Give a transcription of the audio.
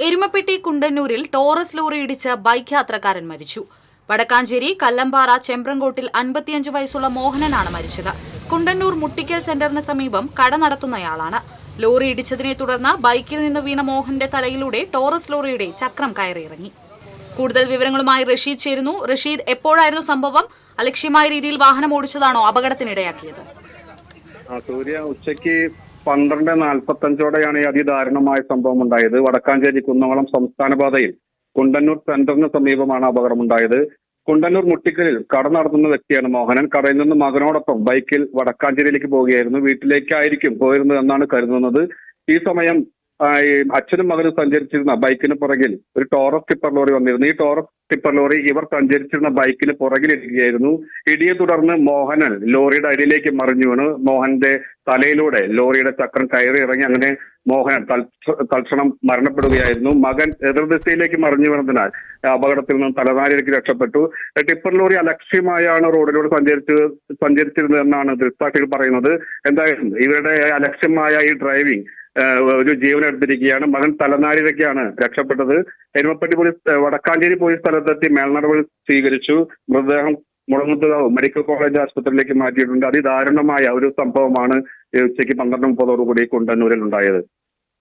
എരുമപ്പെട്ടി കുണ്ടന്നൂരിൽ Taurus lorry ഇടിച്ച് bike യാത്രക്കാരൻ മരിച്ചു. വടക്കാഞ്ചേരി കല്ലമ്പാറ ചെമ്പ്രങ്കോട്ടിൽ അൻപത്തിയഞ്ച് വയസ്സുള്ള മോഹനനാണ് മരിച്ചത്. കുണ്ടന്നൂർ മുട്ടിക്കൽ സെന്ററിന് സമീപം കട നടത്തുന്നയാളാണ്. ലോറി ഇടിച്ചതിനെ തുടർന്ന് ബൈക്കിൽ നിന്ന് വീണ മോഹന്റെ തലയിലൂടെ ടോറസ് ലോറിയുടെ ചക്രം കയറിയിറങ്ങി. കൂടുതൽ വിവരങ്ങളുമായി റഷീദ് ചേരുന്നു. റഷീദ് എപ്പോഴായിരുന്നു സംഭവം? അലക്ഷ്യമായ രീതിയിൽ വാഹനം ഓടിച്ചതാണോ അപകടത്തിനിടയാക്കിയത്? സൂര്യ ഉച്ചയ്ക്ക് പന്ത്രണ്ട് നാൽപ്പത്തഞ്ചോടെയാണ് ഈ അതിദാരുണമായ സംഭവം ഉണ്ടായത്. വടക്കാഞ്ചേരി കുന്നംകുളം സംസ്ഥാന പാതയിൽ കുണ്ടന്നൂർ സെന്ററിന് സമീപമാണ് അപകടമുണ്ടായത്. കുണ്ടന്നൂർ മുട്ടിക്കലിൽ കട നടത്തുന്ന വ്യക്തിയാണ് മോഹനൻ. കടയിൽ നിന്ന് മകനോടൊപ്പം ബൈക്കിൽ വടക്കാഞ്ചേരിയിലേക്ക് പോവുകയായിരുന്നു. വീട്ടിലേക്കായിരിക്കും പോയിരുന്നത് എന്നാണ് കരുതുന്നത്. ഈ സമയം അച്ഛനും മകനും സഞ്ചരിച്ചിരുന്ന ബൈക്കിന് പുറകിൽ ഒരു ടോറസ് ടിപ്പർ ലോറി വന്നിരുന്നു. ഈ ടോറസ് ടിപ്പർ ലോറി ഇവർ സഞ്ചരിച്ചിരുന്ന ബൈക്കിന് പുറകിലിരിക്കുകയായിരുന്നു. ഇടിയെ തുടർന്ന് മോഹനൻ ലോറിയുടെ അടിയിലേക്ക് മറിഞ്ഞു വീണ്. മോഹന്റെ തലയിലൂടെ ലോറിയുടെ ചക്രം കയറി ഇറങ്ങി അങ്ങനെ മോഹനൻ തൽക്ഷ- തൽക്ഷണം മരണപ്പെടുകയായിരുന്നു. മകൻ എതിർദിശയിലേക്ക് മറിഞ്ഞു വീണതിനാൽ അപകടത്തിൽ നിന്നും തലനാരിലേക്ക് രക്ഷപ്പെട്ടു. ടിപ്പർ ലോറി അലക്ഷ്യമായാണ് റോഡിലൂടെ സഞ്ചരിച്ച് സഞ്ചരിച്ചിരുന്നതെന്നാണ് ദൃക്സാക്ഷികൾ പറയുന്നത്. എന്തായാലും ഇവരുടെ അലക്ഷ്യമായ ഈ ഡ്രൈവിംഗ് ഒരു ജീവനെടുത്തിരിക്കുകയാണ് മകൻ തലനാരിഴയ്ക്കാണ് രക്ഷപ്പെട്ടത്. എരുമപ്പെട്ടി പോലീസ് വടക്കാഞ്ചേരി പോലീസ് സ്ഥലത്തെത്തി മേൽനടപടി സ്വീകരിച്ചു. മൃതദേഹം മുളങ്ങുത്തുകാവ് മെഡിക്കൽ കോളേജ് ആശുപത്രിയിലേക്ക് മാറ്റിയിട്ടുണ്ട്. അതിദാരുണമായ ഒരു സംഭവമാണ് ഉച്ചയ്ക്ക് പന്ത്രണ്ട് മുപ്പതോടുകൂടി കുണ്ടന്നൂരിൽ ഉണ്ടായത്.